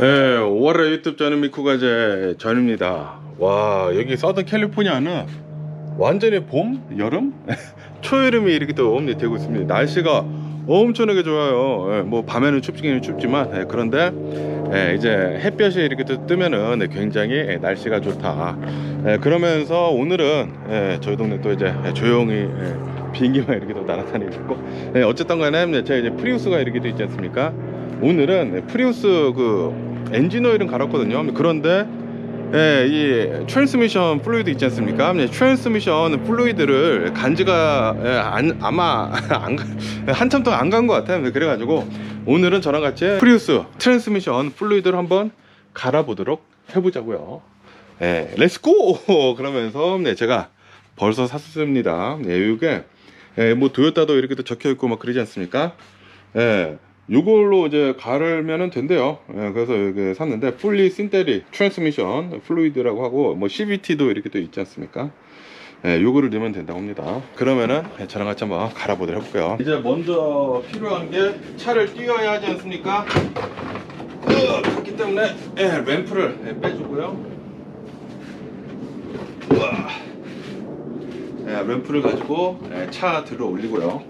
예, 5월의 유튜브 저는 미쿠가 제 전입니다. 와, 여기 서든 캘리포니아는 완전히 봄, 여름, 초여름이 이렇게 또 되고 있습니다. 날씨가 엄청나게 좋아요. 예, 뭐 밤에는 춥긴 춥지만 예, 그런데 예, 이제 햇볕이 이렇게 또 뜨면은 네, 굉장히 예, 날씨가 좋다. 예, 그러면서 오늘은 예, 저희 동네 또 이제 조용히 예, 비행기만 이렇게 또 날아다니고 예, 어쨌든 간에 네, 제가 이제 프리우스가 이렇게 또 있지 않습니까? 오늘은 네, 프리우스 그 엔진 오일은 갈았거든요. 그런데 예, 이 트랜스미션 플루이드 있지 않습니까? 네, 트랜스미션 플루이드를 간지가 예, 안, 아마 안, 가- 한참 동안 안 간 것 같아요. 네, 그래가지고 오늘은 저랑 같이 프리우스 트랜스미션 플루이드를 한번 갈아보도록 해보자고요. 예, 렛츠고! 그러면서 네, 제가 벌써 샀습니다. 예, 이게 예, 뭐 도요타도 이렇게 또 적혀 있고 막 그러지 않습니까? 예. 요걸로 이제 갈으면 된대요. 예, 그래서 여기 샀는데 풀리 신테릭 트랜스미션 플루이드라고 하고 뭐 CVT도 이렇게 또 있지 않습니까? 예, 요거를 넣으면 된다고 합니다. 그러면은 예, 저랑 같이 한번 갈아보도록 해볼게요. 이제 먼저 필요한 게 차를 띄워야 하지 않습니까? 으, 그렇기 때문에 예, 램프를 예, 빼주고요. 우와. 예, 램프를 가지고 예, 차 들어 올리고요.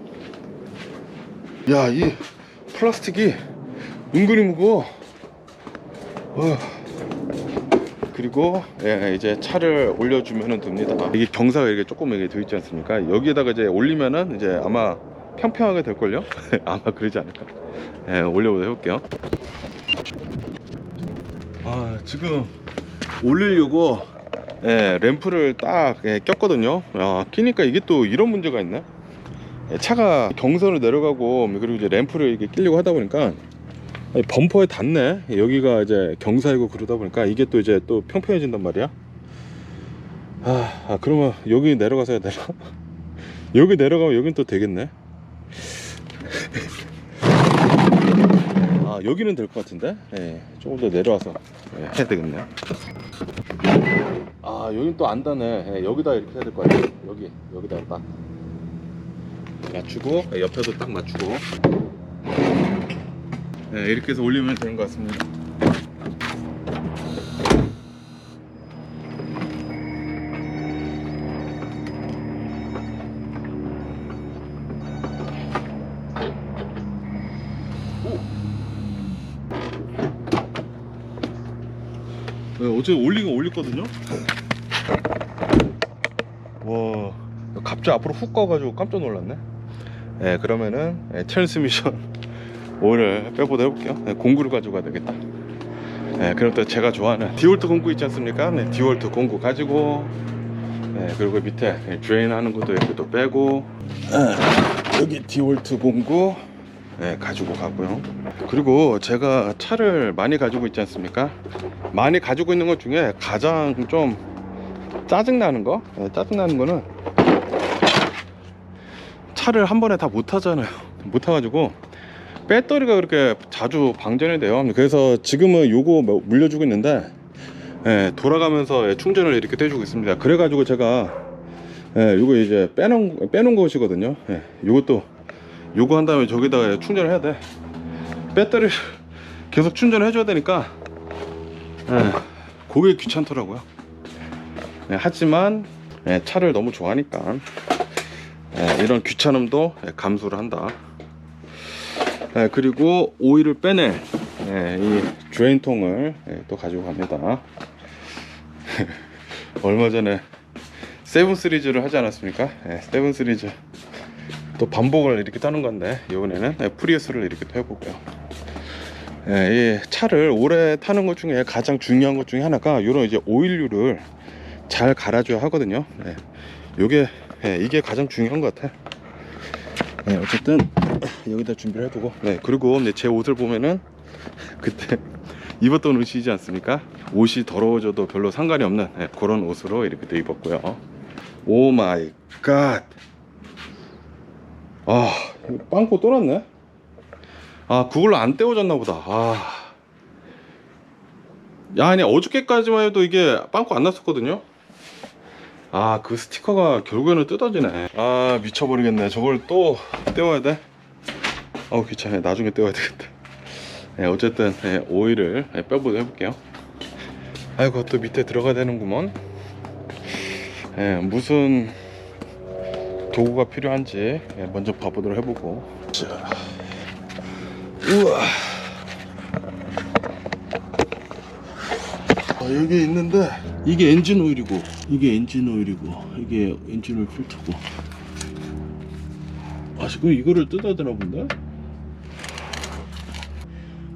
야, 이 플라스틱이 은근히 무거워. 어. 그리고 예, 이제 차를 올려주면 됩니다. 이게 경사가 이렇게 조금 이렇게 돼 있지 않습니까? 여기에다가 이제 올리면은 이제 아마 평평하게 될 걸요. 아마 그러지 않을까. 예, 올려보도록 해볼게요. 아, 지금 올리려고 예, 램프를 딱 예, 꼈거든요. 아, 끼니까 이게 또 이런 문제가 있네. 예, 차가 경선을 내려가고 그리고 이제 램프를 이렇게 끼려고 하다 보니까 범퍼에 닿네. 여기가 이제 경사이고 그러다 보니까 이게 또 이제 또 평평해진단 말이야. 아, 아, 그러면 여기 내려가서 해야 되나? 여기 내려가면 여긴 또 되겠네. 아 여기는 될 것 같은데? 예, 조금 더 내려와서 예, 해야 되겠네 아 여긴 또안 닿네. 예, 여기다 이렇게 해야 될것 같아. 여기 여기다 딱. 맞추고 네, 옆에도 딱 맞추고. 네, 이렇게 해서 올리면 되는 것 같습니다 네, 어제 올리긴 올렸거든요. 와 갑자기 앞으로 훅 가가지고 깜짝 놀랐네. 네, 그러면은 네, 트랜스미션 오일을 빼보도록 해볼게요. 네, 공구를 가지고 가야 되겠다. 네, 그럼 또 제가 좋아하는 디올트 공구 있지 않습니까? 네, 디올트 공구 가지고 네, 그리고 밑에 네, 드레인 하는 것도 이렇게 또 빼고 네, 여기 디올트 공구 네, 가지고 가고요. 그리고 제가 차를 많이 가지고 있지 않습니까? 많이 가지고 있는 것 중에 가장 좀 짜증나는 거 네, 짜증나는 거는 차를 한 번에 다 못 타잖아요. 못 타가지고 배터리가 그렇게 자주 방전이 돼요. 그래서 지금은 요거 뭐 물려주고 있는데 예, 돌아가면서 예, 충전을 이렇게 해주고 있습니다. 그래가지고 제가 예, 요거 이제 빼놓은, 빼놓은 것이거든요. 예, 요것도 요거 한 다음에 저기다가 예, 충전을 해야 돼 배터리를 계속 충전을 해줘야 되니까 예, 그게 귀찮더라고요 예, 하지만 예, 차를 너무 좋아하니까 예, 이런 귀찮음도 예, 감수를 한다. 예, 그리고 오일을 빼낼 예, 이 드레인통을 예, 또 가지고 갑니다. 얼마 전에 세븐 시리즈를 하지 않았습니까? 예, 세븐 시리즈 또 반복을 이렇게 타는 건데 이번에는 예, 프리우스를 이렇게 또 해보고요. 예, 이 차를 오래 타는 것 중에 가장 중요한 것 중에 하나가 이런 이제 오일류를 잘 갈아줘야 하거든요. 예, 요게 예, 이게 가장 중요한 것 같아. 네, 어쨌든 여기다 준비를 해두고. 네, 그리고 네, 제 옷을 보면은 그때 입었던 옷이지 않습니까? 옷이 더러워져도 별로 상관이 없는 네, 그런 옷으로 이렇게 또 입었고요. 오 마이 갓. 아, 빵꾸 또 났네. 아, 그걸로 안 떼어졌나 보다. 아. 야, 아니 어저께까지만 해도 이게 빵꾸 안 났었거든요. 아 그 스티커가 결국에는 뜯어지네 아 미쳐버리겠네 저걸 또 떼워야 돼? 어우 귀찮네 나중에 떼워야 되겠다 예, 어쨌든 예, 오일을 예, 빼보도록 해볼게요. 아이고 또 밑에 들어가야 되는구먼. 예, 무슨 도구가 필요한지 예, 먼저 봐보도록 해보고. 자, 우와. 아, 여기 있는데 이게 엔진 오일이고 이게 엔진 오일이고 이게 엔진 오일 필터고. 아 지금 이거를 뜯어야 되나 본데?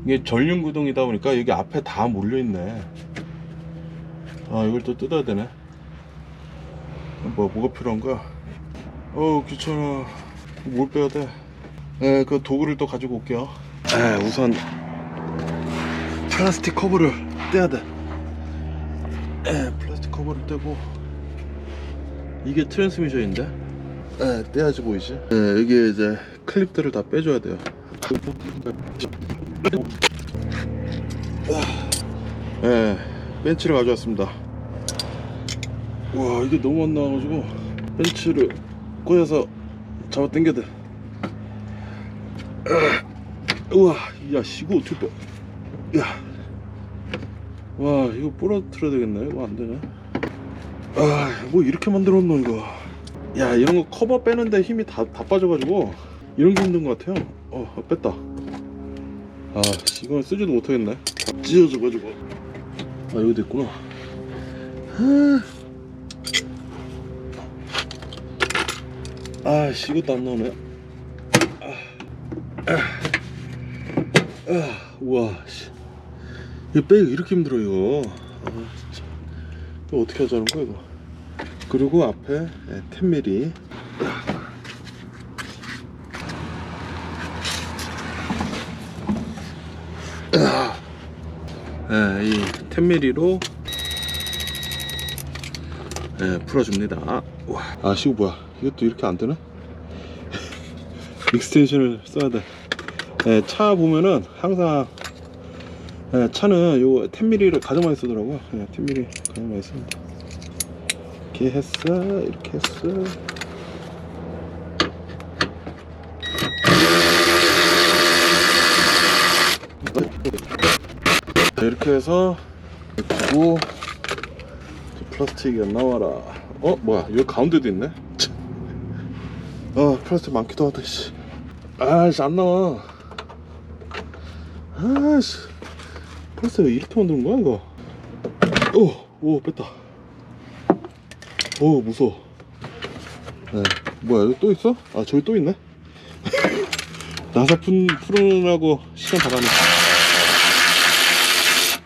이게 전륜 구동이다 보니까 여기 앞에 다 몰려 있네. 아 이걸 또 뜯어야 되네. 뭐 뭐가 필요한가? 어 귀찮아. 뭘 빼야 돼? 네, 그 도구를 또 가지고 올게요. 네, 우선 플라스틱 커버를 떼야 돼. 네, 플라스틱 커버를 떼고 이게 트랜스미션인데? 네, 떼야지 보이지? 네, 여기 이제 클립들을 다 빼줘야 돼요. 네, 벤치를 가져왔습니다. 와, 이게 너무 안 나와가지고 벤치를 꼬여서 잡아. 아, 우와, 야, 씨, 이거 어떻게 빼? 야, 와, 이거 부러뜨려야 되겠네. 이거 안 되네. 아, 뭐 이렇게 만들었노 이거. 야, 이런 거 커버 빼는데 힘이 다, 다 빠져가지고 이런 게 힘든 것 같아요. 어, 뺐다. 아, 씨, 이건 쓰지도 못하겠네. 다 찢어져가지고. 아, 여기도 있구나. 아, 씨, 이것도 안 나오네. 아, 아, 아, 우와, 씨. 이거 빼기 이렇게 힘들어, 이거. 아, 진짜. 이거 어떻게 하자는 거야, 이거. 그리고 앞에 10mm. 네, 이 10mm로 네, 풀어줍니다. 와, 아, 시고 뭐야? 이것도 이렇게 안 되나? 익스텐션을 써야 돼. 네, 차 보면은 항상 네, 차는 요 10mm를 가장 많이 쓰더라고요. 네, 10mm 가장 많이 씁니다. 이렇게 했어, 이렇게 했어. 네, 이렇게 해서 두고 플라스틱이 안 나와라. 어 뭐야? 여기 가운데도 있네. 참. 아 플라스틱 많기도 하다. 씨. 아씨 안 나와. 아씨 플라스틱 왜 이렇게 만드는 거야 이거? 오, 오 뺐다. 오 무서워. 네. 뭐야 여기 또 있어? 아 저기 또 있네. 나사 푼 풀으라고 시간 다 가네.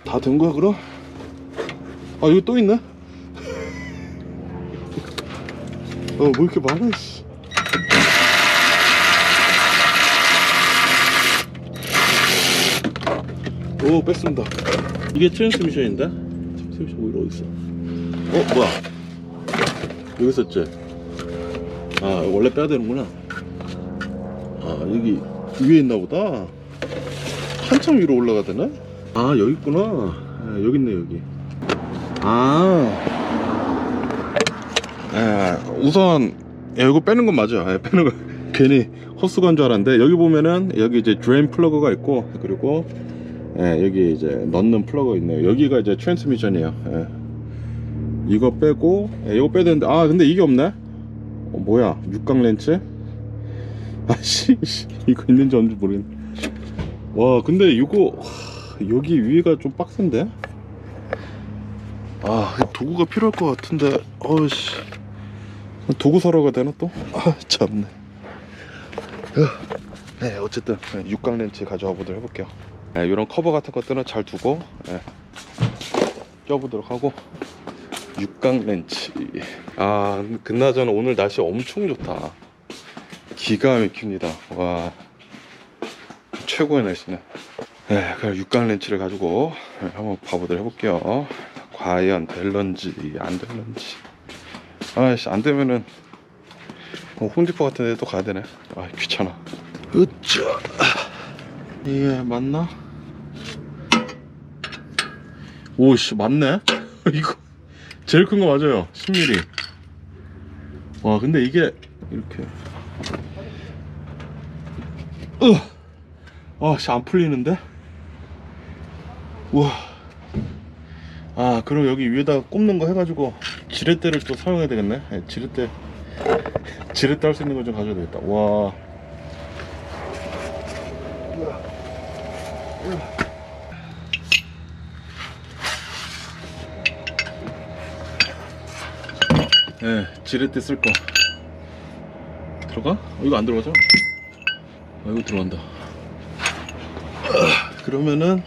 다 된 거야 그럼? 아 여기 또 있네? 어 뭐 이렇게 많아 씨. 오 뺐습니다 이게 트랜스미션인데? 트랜스미션 오일 어디 있어? 어 뭐야 여기 있었지? 아 원래 빼야 되는구나 아 여기 위에 있나 보다 한참 위로 올라가야 되나? 아 여기 있구나 아, 여기 있네 여기 아 예, 우선 예, 이거 빼는 건 맞아 예, 빼는 거. 괜히 헛수고한 줄 알았는데 여기 보면은 여기 이제 드레인 플러그가 있고 그리고 예, 여기 이제 넣는 플러그 있네요. 여기가 이제 트랜스미션이에요. 예. 이거 빼고 예, 이거 빼야 되는데 아 근데 이게 없네? 어, 뭐야? 육각 렌치 아씨 씨, 이거 있는지 없는지 모르겠네. 와 근데 이거 하, 여기 위가 좀 빡센데? 아 도구가 필요할 것 같은데 어씨 도구 사러 가야 되나 또? 아 참네. 네 어쨌든 네, 육각 렌치 가져와 보도록 해볼게요. 네, 이런 커버 같은 것들은 잘 두고 네, 껴보도록 하고 육각 렌치 아 그나저나 오늘 날씨 엄청 좋다. 기가 막힙니다. 와 최고의 날씨네. 네 그럼 육각 렌치를 가지고 네, 한번 봐보도록 해볼게요. 과연 될런지 안 될런지 아씨 안 되면은 뭐 홈디포 같은 데 또 가야 되네 아 귀찮아 으쌰 이게 맞나? 오씨 맞네 이거 제일 큰 거 맞아요 10mm 와 근데 이게 이렇게 어! 아씨 안 풀리는데? 우와. 아, 그럼 여기 위에다가 꼽는 거 해가지고 지렛대를 또 사용해야 되겠네. 예, 지렛대. 지렛대 할 수 있는 거좀 가져야 되겠다. 와. 예, 네, 지렛대 쓸 거. 들어가? 어, 이거 안 들어가죠? 아, 이거 들어간다. 아, 그러면은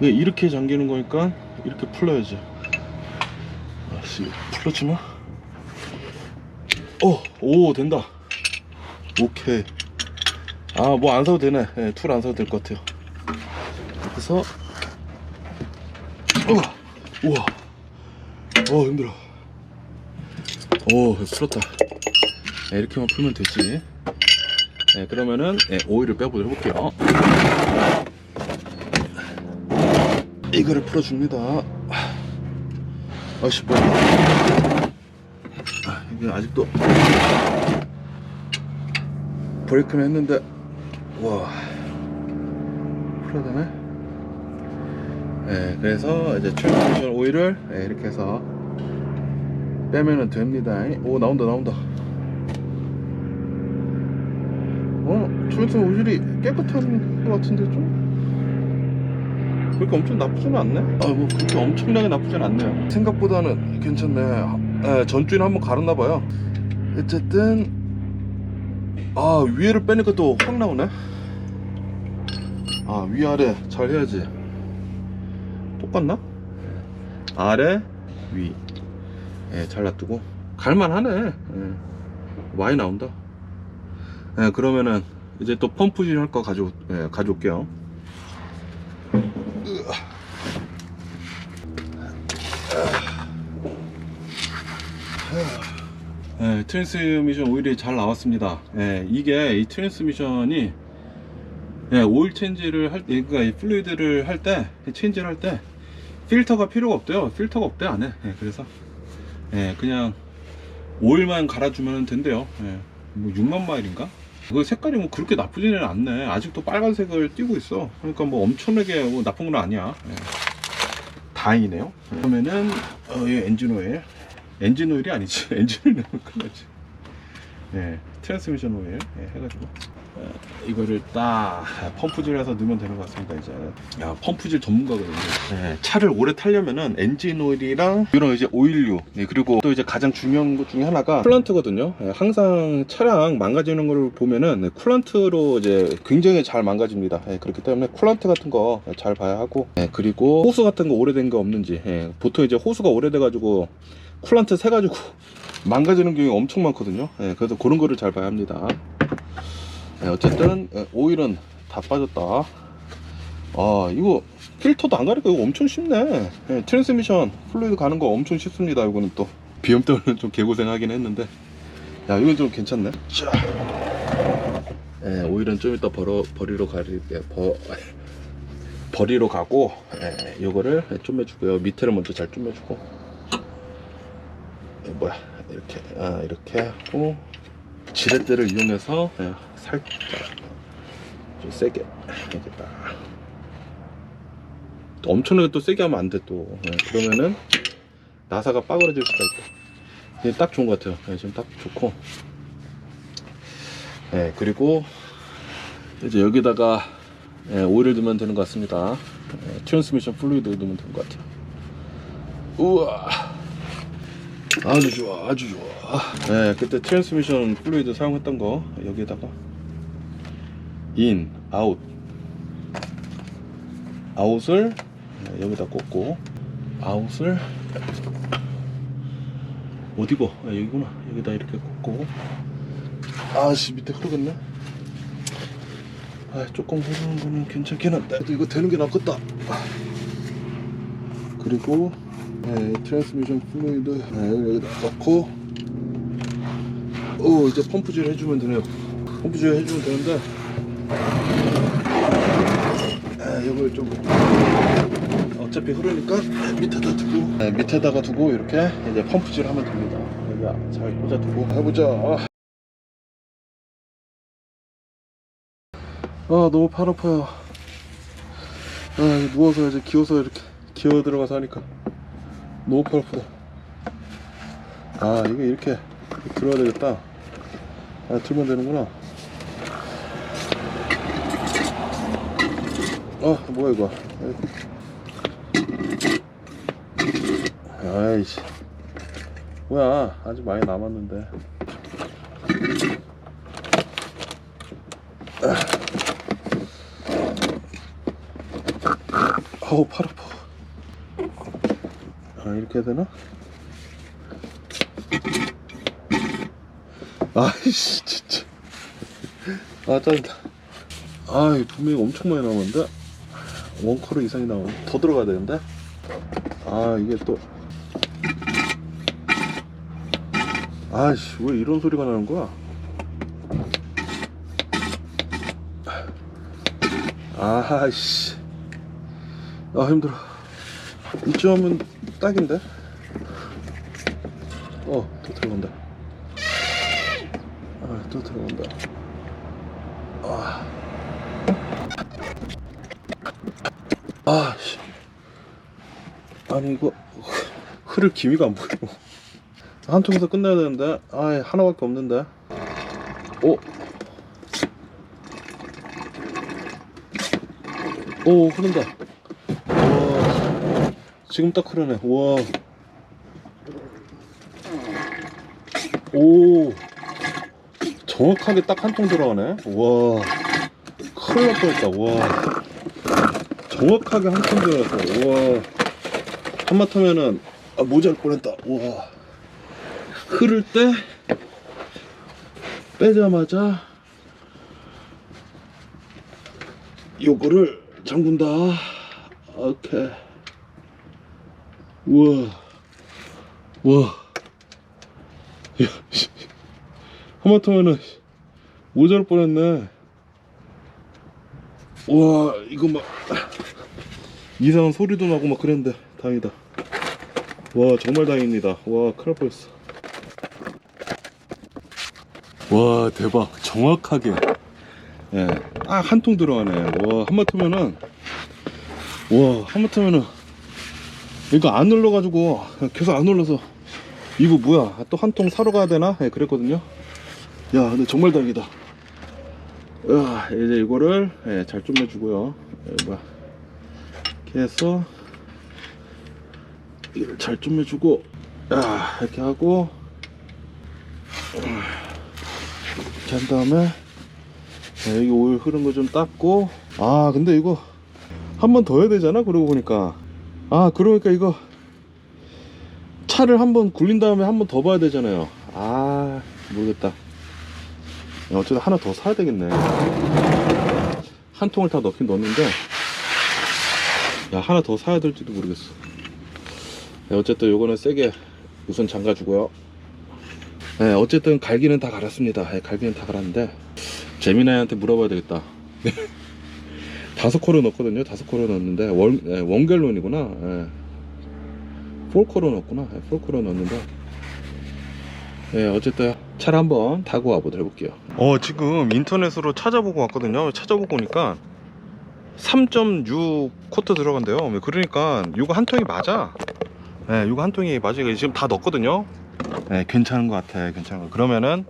이게 이렇게 잠기는 거니까 이렇게 풀러야지. 풀렀지 마. 어, 오 된다. 오케이. 아, 뭐 안 사도 되네. 예, 툴안 사도 될 것 같아요. 그래서 우와, 우와, 어 힘들어. 오, 풀었다. 네, 이렇게만 풀면 되지. 네, 그러면은 네, 오일을 빼보도록 해볼게요. 이거를 풀어줍니다. 아씨 뭐야? 아, 이게 아직도 브레이크는 했는데 와 풀어야 되네. 네, 그래서 이제 트랜스미션 오일을 네, 이렇게 해서 빼면은 됩니다. 오 나온다 나온다. 어, 트랜스 오일이 깨끗한 것 같은데 좀? 그렇게 엄청 나쁘지는 않네. 아, 뭐 그렇게 엄청나게 나쁘진 않네요. 생각보다는 괜찮네. 에, 전주인 한번 갈았나 봐요. 어쨌든 아 위에를 빼니까 또 확 나오네. 아 위아래 잘 해야지. 똑같나? 아래 위. 예, 잘 놔두고 갈만하네. 예. 많이 나온다. 예, 그러면은 이제 또 펌프질 할 거 가져 예, 가져올게요. 트랜스미션 오일이 잘 나왔습니다. 예, 이게 이 트랜스미션이 예, 오일 체인지를 할 때, 그러니까 이 플루이드를 할 때, 체인지를 할 때 필터가 필요가 없대요. 필터가 없대 안에. 예, 그래서 예, 그냥 오일만 갈아주면 된대요. 예, 뭐 6만 마일인가? 그 색깔이 뭐 그렇게 나쁘지는 않네. 아직도 빨간색을 띠고 있어. 그러니까 뭐 엄청나게 뭐 나쁜 건 아니야. 예. 다행이네요. 그러면은 어, 이 엔진 오일. 엔진 오일이 아니지. 엔진 오일 넣으면 큰일 나지. 예, 트랜스미션 오일 예, 해가지고 어, 이거를 딱 펌프질해서 넣으면 되는 것 같습니다. 이제 야 펌프질 전문가거든요. 예, 차를 오래 타려면은 엔진 오일이랑 이런 이제 오일류 예, 그리고 또 이제 가장 중요한 것 중에 하나가 쿨란트거든요. 예, 항상 차량 망가지는 걸 보면은 네, 쿨란트로 이제 굉장히 잘 망가집니다. 예, 그렇기 때문에 쿨란트 같은 거 잘 봐야 하고 예, 그리고 호수 같은 거 오래된 거 없는지 예, 보통 이제 호수가 오래돼 가지고 쿨란트 새가지고 망가지는 경우가 엄청 많거든요. 예, 그래서 그런 거를 잘 봐야 합니다. 예, 어쨌든 예, 오일은 다 빠졌다. 아 이거 필터도 안 가니까 이거 엄청 쉽네. 예, 트랜스미션 플루이드 가는 거 엄청 쉽습니다. 이거는 또 비염 때문에 좀 개고생하긴 했는데, 야 이건 좀 괜찮네. 자, 예, 오일은 좀 이따 버려 버리러 가리 예, 버 버리러 가고, 예, 요거를 좀 해주고요. 밑에를 먼저 잘좀 해주고. 예, 뭐야 이렇게 아 이렇게 하고 지렛대를 이용해서 예, 살짝 좀 세게 이렇게 딱. 또 엄청나게 또 세게 하면 안 돼 또. 예, 그러면은 나사가 빠그러질 수가 있고. 딱 좋은 것 같아요. 예, 지금 딱 좋고. 예, 그리고 이제 여기다가 예, 오일을 넣으면 되는 것 같습니다. 예, 트랜스미션 플루이드 넣으면 되는 것 같아요. 우와. 아주 좋아, 아주 좋아. 네, 그때 트랜스미션 플루이드 사용했던 거 여기에다가 인, 아웃, 아웃을 네, 여기다 꽂고 아웃을 어디고? 아, 여기구나. 여기다 이렇게 꽂고 아씨 밑에 흐르겠네. 아, 조금 흐르는 거는 괜찮긴 한데 그래도 이거 되는 게 낫겠다. 그리고 네, 트랜스미션 플루이드 네, 여기다 넣고. 오 이제 펌프질 해주면 되네요. 펌프질 해주면 되는데. 아, 이걸 좀 어차피 흐르니까 밑에다 두고. 네, 밑에다가 두고 이렇게 이제 펌프질 하면 됩니다. 여기 잘 꽂아두고. 해보자. 아 너무 팔 아파요. 아 누워서 이제 기어서 이렇게 기어 들어가서 하니까 너무 팔 아프다 아 이게 이렇게 들어야 되겠다. 아 들면 되는구나. 아 뭐야 이거. 아이씨. 뭐야 아직 많이 남았는데. 아우 팔 아파. 아 이렇게 해야 되나? 아이씨 진짜. 아 짜증나. 아 분명히 엄청 많이 남았는데? 원커로 이상이 나오네. 더 들어가야 되는데? 아 이게 또. 아이씨 왜 이런 소리가 나는 거야? 아이씨. 아 힘들어 하면 딱인데? 어 또 들어간다. 아 또 들어간다. 아. 아 씨. 아니 이거 흐를 기미가 안 보여. 한 통에서 끝내야 되는데 아 하나밖에 없는데. 오. 오 흐른다. 와 지금 딱 흐르네. 와. 오. 정확하게 딱 한 통 들어가네. 와. 큰일 날 뻔했다. 와. 정확하게 한 통 들어갔어. 와. 한마터면은 아 모자랄 뻔했다. 와. 흐를 때 빼자마자 요거를 잠근다. 오케이 우와. 와. 야, 씨. 하마터면은 모자랄 뻔했네. 와 이거 막 이상한 소리도 나고 막 그랬는데 다행이다. 와 정말 다행입니다. 와 큰일 날 뻔했어. 와 대박. 정확하게. 예, 딱한 통 들어가네. 와 하마터면은 와 하마터면은 이거 안 눌러가지고 계속 안 눌러서 이거 뭐야? 또 한 통 사러 가야 되나? 예, 그랬거든요. 야 근데 정말 다행이다. 야, 이제 이거를 예, 잘 좀해주고요. 예, 이렇게 해서 이걸 잘 좀해주고 야, 이렇게 하고 이렇게 한 다음에 자, 여기 오일 흐른 거 좀 닦고 아 근데 이거 한 번 더 해야 되잖아? 그러고 보니까 아 그러니까 이거 차를 한번 굴린 다음에 한번 더 봐야 되잖아요. 아 모르겠다. 야, 어쨌든 하나 더 사야 되겠네. 한 통을 다 넣긴 넣었는데 야 하나 더 사야 될지도 모르겠어. 네, 어쨌든 요거는 세게 우선 잠가주고요. 네, 어쨌든 갈기는 다 갈았습니다. 네, 갈기는 다 갈았는데 재미나이한테 물어봐야 되겠다 다섯 코로 넣었거든요. 다섯 코로 넣었는데 원, 네, 원갤론이구나. 네. 폴코로 넣었구나. 네, 폴코로 넣었는데. 네, 어쨌든 차를 한번 타고 와보도록 해볼게요. 어 지금 인터넷으로 찾아보고 왔거든요. 찾아보고 오니까 3.6 코트 들어간대요. 그러니까 이거 한 통이 맞아. 네, 이거 한 통이 맞아요 지금 다 넣었거든요. 네, 괜찮은 것 같아. 괜찮은 것 같아. 그러면은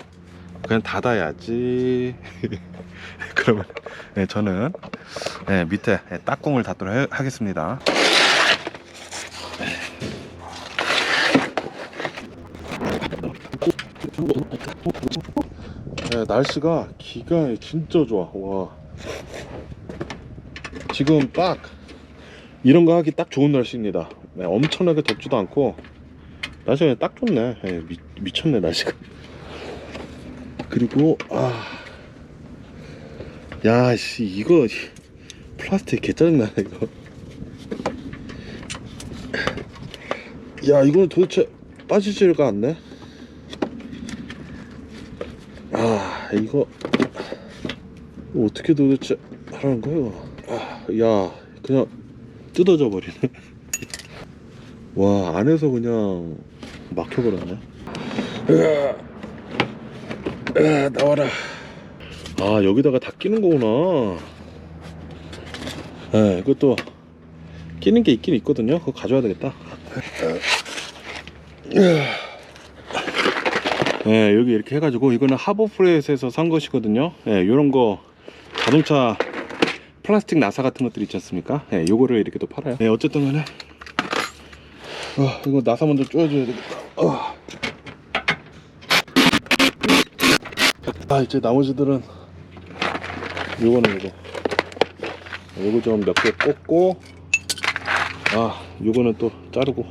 그냥 닫아야지 그러면 네, 저는 네, 밑에 네, 딱공을 닫도록 해- 하겠습니다. 네, 날씨가 기가 진짜 좋아. 와. 지금 딱 이런 거 하기 딱 좋은 날씨입니다. 네, 엄청나게 덥지도 않고 날씨가 딱 좋네. 네, 미, 미쳤네 날씨가. 그리고 아 야 씨 이거 플라스틱 개 짜증나네 이거. 야 이거는 도대체 빠지지가 않네? 아 이거 이거 어떻게 도대체 하라는 거야 이거? 아, 야 그냥 뜯어져 버리네. 와 안에서 그냥 막혀버렸네. 으아, 으아, 나와라 아 여기다가 다 끼는 거구나 네, 이것도 끼는 게 있긴 있거든요. 그거 가져와야 되겠다. 네, 여기 이렇게 해가지고 이거는 하버프레스에서 산 것이거든요. 네, 이런 거 자동차 플라스틱 나사 같은 것들 있지 않습니까? 네, 요거를 이렇게 또 팔아요. 네, 어쨌든 간에 어, 이거 나사 먼저 쪼여줘야 되겠다. 어. 아, 이제 나머지들은 요거는 요거. 요거 좀 몇 개 꽂고 아, 요거는 또 자르고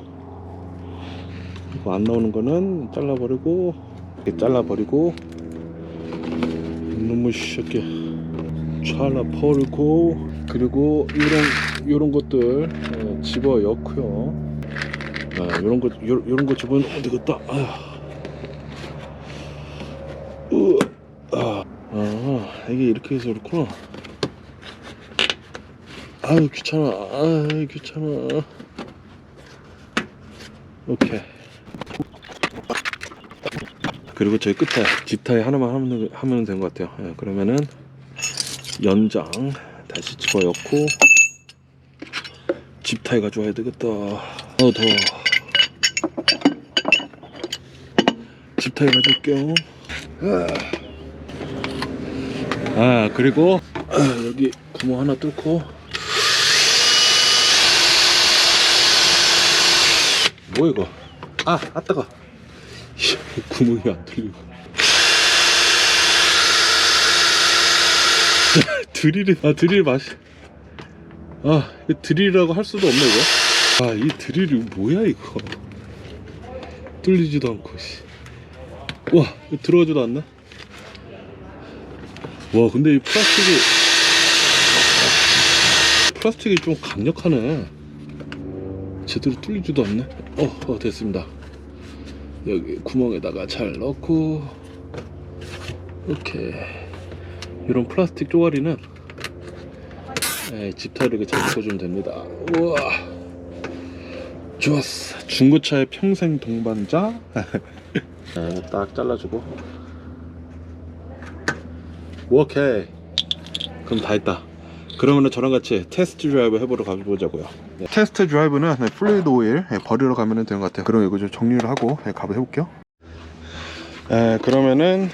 이거 안 나오는 거는 잘라버리고 이렇게 잘라버리고 너무 쉽게 잘라버리고 그리고 이런 요런 것들 어, 집어 넣고요 아, 요런 거 요, 요런 거 집어 넣으면 되겠다 아휴. 으, 아, 아 이게 이렇게 해서 그렇구나. 아유 귀찮아. 아유 귀찮아. 오케이. 그리고 저희 끝에 집타이 하나만 하면, 하면 된 것 같아요. 예, 그러면은 연장 다시 집어넣고 집타이 가져와야 되겠다. 어 더워 집타이 가져올게요. 아 그리고 아, 여기 구멍 하나 뚫고. 뭐 이거? 아 아따가 구멍이 안 뚫리고. 드릴이 아 드릴 맛이 아 드릴이라고 할 수도 없네 이거. 아 이 드릴이 뭐야 이거? 뚫리지도 않고 씨. 와 들어가지도 않네 와 근데 이 플라스틱이 플라스틱이 좀 강력하네. 제대로 뚫리지도 않네. 어, 어 됐습니다. 여기 구멍에다가 잘 넣고 이렇게 이런 플라스틱 쪼가리는 이렇게 잘 묶어주면 됩니다. 우와. 좋았어. 중고차의 평생 동반자. 네, 딱 잘라주고 오케이. 그럼 다 했다. 그러면은 저랑 같이 테스트 드라이브 해보러 가보자고요. 네, 테스트 드라이브는 네, 플루이드 오일 네, 버리러 가면 되는 것 같아요. 그럼 이거 좀 정리를 하고 네, 가보 해볼게요. 에, 그러면은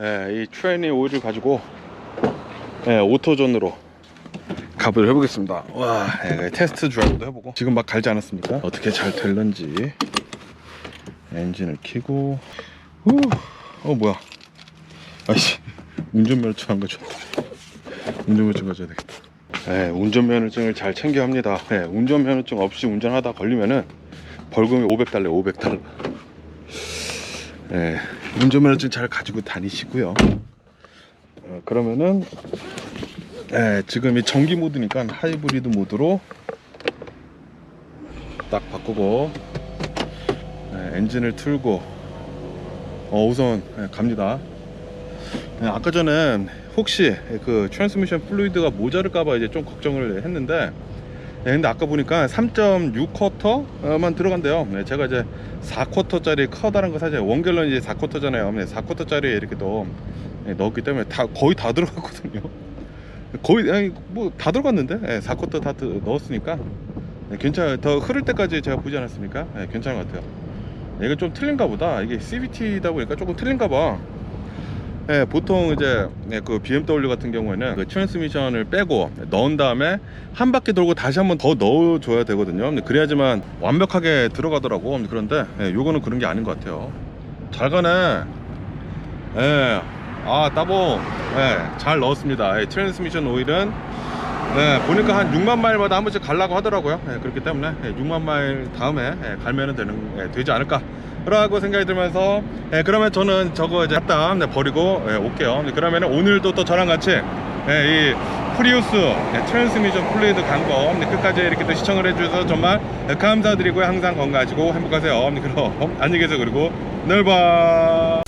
에, 이 트레이닝 오일을 가지고 에, 오토존으로 가보도록 해보겠습니다. 와 예, 테스트 드라이브도 해보고. 지금 막 갈지 않았습니까? 어떻게 잘 될런지. 엔진을 켜고. 후, 어 뭐야. 아이씨 운전면허증 안 가져왔다 운전면허증 가져야 되겠다. 예, 운전면허증을 잘 챙겨야 합니다. 예, 운전면허증 없이 운전하다 걸리면은 벌금이 500달러 500달러. 예, 운전면허증 잘 가지고 다니시고요. 어, 그러면은 예, 지금 이 전기 모드니까 하이브리드 모드로 딱 바꾸고 예, 엔진을 틀고 어, 우선 예, 갑니다. 예, 아까 전에 혹시 그 트랜스미션 플루이드가 모자랄까봐 이제 좀 걱정을 했는데 예, 근데 아까 보니까 3.6쿼터만 들어간대요. 네, 제가 이제 4쿼터짜리 커다란 거 사실 원갤런 이제 4쿼터잖아요. 네, 4쿼터짜리 이렇게 또 예, 넣었기 때문에 다 거의 다 들어갔거든요. 거의 아니 뭐다 들어갔는데 예, 4쿼터 다 드- 넣었으니까 예, 괜찮아요. 더 흐를 때까지 제가 보지 않았습니까? 예, 괜찮은 것 같아요. 예, 이거 좀 틀린가 보다. 이게 CVT다 보니까 조금 틀린가 봐. 예, 보통 이제 예, 그 BMW 같은 경우에는 그 트랜스미션을 빼고 넣은 다음에 한 바퀴 돌고 다시 한번 더 넣어줘야 되거든요. 그래야지만 완벽하게 들어가더라고. 그런데 예, 요거는 그런 게 아닌 것 같아요. 잘 가네. 예, 아 따봉. 예, 잘 넣었습니다. 예, 트랜스미션 오일은 네, 보니까 한 6만 마일마다 한 번씩 갈라고 하더라고요. 예, 그렇기 때문에 예, 6만 마일 다음에 예, 갈면은 되는 예, 되지 않을까. 라고 생각이 들면서 예, 그러면 저는 저거 이제 갖다 네, 버리고 예, 올게요. 네, 그러면 오늘도 또 저랑 같이 예, 이 프리우스 예, 트랜스미션 플루이드 간거 네, 끝까지 이렇게 또 시청을 해주셔서 정말 예, 감사드리고요. 항상 건강하시고 행복하세요. 네, 그럼 안녕히 계세요. 그리고 내일 봐.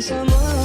some more.